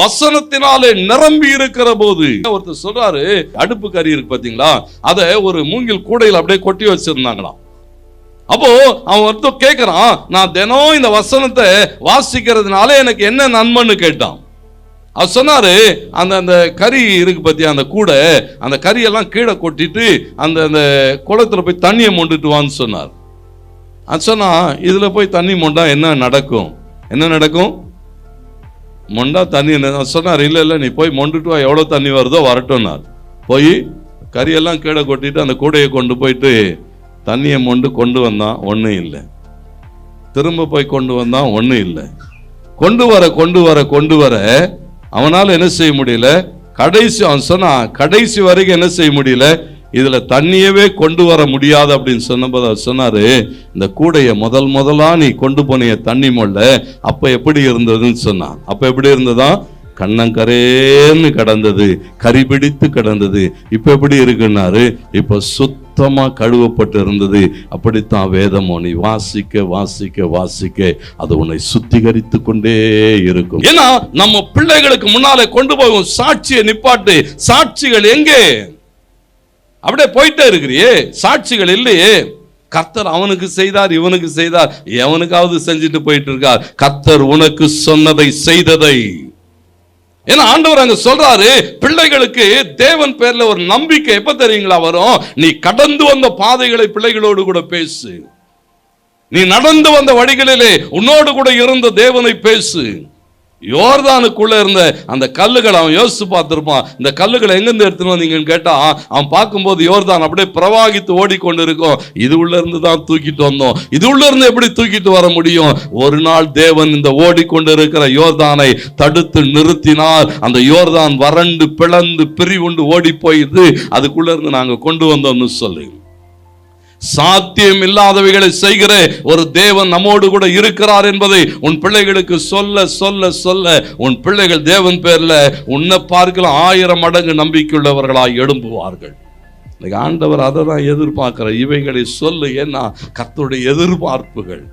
வசனத்தினாலே நிரம்பி இருக்கிற போது ஒருத்தர் சொல்றாரு அடுப்பு கறி இருக்கு பாத்தீங்களா? அதை ஒரு மூங்கில் கூடையில் அப்படியே கொட்டி வச்சிருந்தாங்களாம். அப்போ அவன் ஒருத்தர் கேட்கிறான் நான் தினம் இந்த வசனத்தை வாசிக்கிறதுனால எனக்கு என்ன நன்மைன்னு கேட்டான். அவர் சொன்னாரு அந்த அந்த கறி இருக்கு பத்தி அந்த கூடை அந்த கறியெல்லாம் கீழே கொட்டிட்டு அந்த அந்த குளத்துல போய் தண்ணியை மொண்டுட்டு வான்னு சொன்னார். அது சொன்னா இதுல போய் தண்ணி மொண்டா என்ன நடக்கும்? என்ன நடக்கும்? மொண்டா தண்ணி சொன்னார் இல்லை இல்லை நீ போய் மொண்டுட்டு வா எவ்வளோ தண்ணி வருதோ வரட்டும்னார் போய் கறியெல்லாம் கீழே கொட்டிட்டு அந்த கூடையை கொண்டு போயிட்டு தண்ணியை மொண்டு கொண்டு வந்தான் ஒன்றும் இல்லை. திரும்ப போய் கொண்டு வந்தான் ஒன்றும் இல்லை. கொண்டு வர கொண்டு வர கொண்டு வர அவனால் என்ன செய்ய முடியல? கடைசி அவன் சொன்னான் கடைசி வரைக்கும் என்ன செய்ய முடியல? இதில் தண்ணியவே கொண்டு வர முடியாது அப்படின்னு சொன்னபோது அவர் இந்த கூடையை முதல் முதலாக நீ கொண்டு போனிய தண்ணி மொள்ள அப்போ எப்படி இருந்ததுன்னு சொன்னான். அப்போ எப்படி இருந்ததா? கண்ணங்கரேன்னு கிடந்தது கறி பிடித்து கிடந்தது. இப்போ எப்படி இருக்குன்னாரு இப்போ சுத்தமாக கழுவப்பட்டு இருந்தது. அப்படித்தான் வேதமோ நீ வாசிக்க வாசிக்க வாசிக்க அது உன்னை சுத்திகரித்து கொண்டே இருக்கும். ஏன்னா நம்ம பிள்ளைகளுக்கு முன்னாலே கொண்டு போகும் சாட்சியை நிப்பாட்டு சாட்சிகள் எங்கே? அப்படியே போயிட்டே இருக்கிறியே. சாட்சிகள் இல்லையே. கர்த்தர் அவனுக்கு செய்தார் இவனுக்கு செய்தார். எவனுக்காவது செஞ்சுட்டு போயிட்டு இருக்கார் கர்த்தர் உனக்கு சொன்னதை செய்ததை. ஏன்னா ஆண்டவர் அங்க சொல்றாரு பிள்ளைகளுக்கு தேவன் பேர்ல ஒரு நம்பிக்கை எப்ப தெரியுங்களா வரும்? நீ கடந்து வந்த பாதைகளை பிள்ளைகளோடு கூட பேசு. நீ நடந்து வந்த வழிகளிலே உன்னோடு கூட இருந்த தேவனை பேசு. யோர்தானுக்குள்ளே இருந்த அந்த கல்லுகளை அவன் யோசித்து பார்த்துருப்பான். இந்த கல்லுகளை எங்கேருந்து எடுத்துன்னு வந்தீங்கன்னு கேட்டால் அவன் பார்க்கும்போது யோர்தான் அப்படியே பிரவாகித்து ஓடிக்கொண்டு இருக்கும் இது உள்ளேருந்து தான் தூக்கிட்டு வந்தோம். இது உள்ளேருந்து எப்படி தூக்கிட்டு வர முடியும்? ஒரு நாள் தேவன் இந்த ஓடிக்கொண்டு இருக்கிற யோர்தானை தடுத்து நிறுத்தினால் அந்த யோர்தான் வறண்டு பிளந்து பிரிவுண்டு ஓடி போயிடுது அதுக்குள்ளேருந்து இருந்து கொண்டு வந்தோம்னு சொல்லுங்க சாத்தியம் இல்லாதவைகளை செய்கிற ஒரு தேவன் நம்மோடு கூட இருக்கிறார் என்பதை உன் பிள்ளைகளுக்கு சொல்ல சொல்ல சொல்ல உன் பிள்ளைகள் தேவன் பேர்ல உன்னை பார்க்கலாம் ஆயிரம் மடங்கு நம்பிக்கையுள்ளவர்களாய் எழும்புவார்கள். இன்னைக்கு ஆண்டவர் அதை தான் எதிர்பார்க்கிற இவைகளை சொல்லு ஏன்னா கத்தோடைய எதிர்பார்ப்புகள்.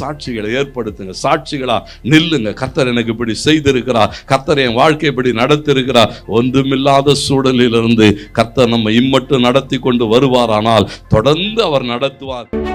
சாட்சிகளை ஏற்படுத்துங்க சாட்சிகளா நில்லுங்க. கத்தர் எனக்கு இப்படி செய்திருக்கிறார். கத்தர் என் வாழ்க்கை இப்படி நடத்திருக்கிறார். ஒன்றுமில்லாத சூழலிலிருந்து கத்தர் நம்ம இம்மட்டும் நடத்தி கொண்டு வருவாரானால் தொடர்ந்து அவர் நடத்துவார்.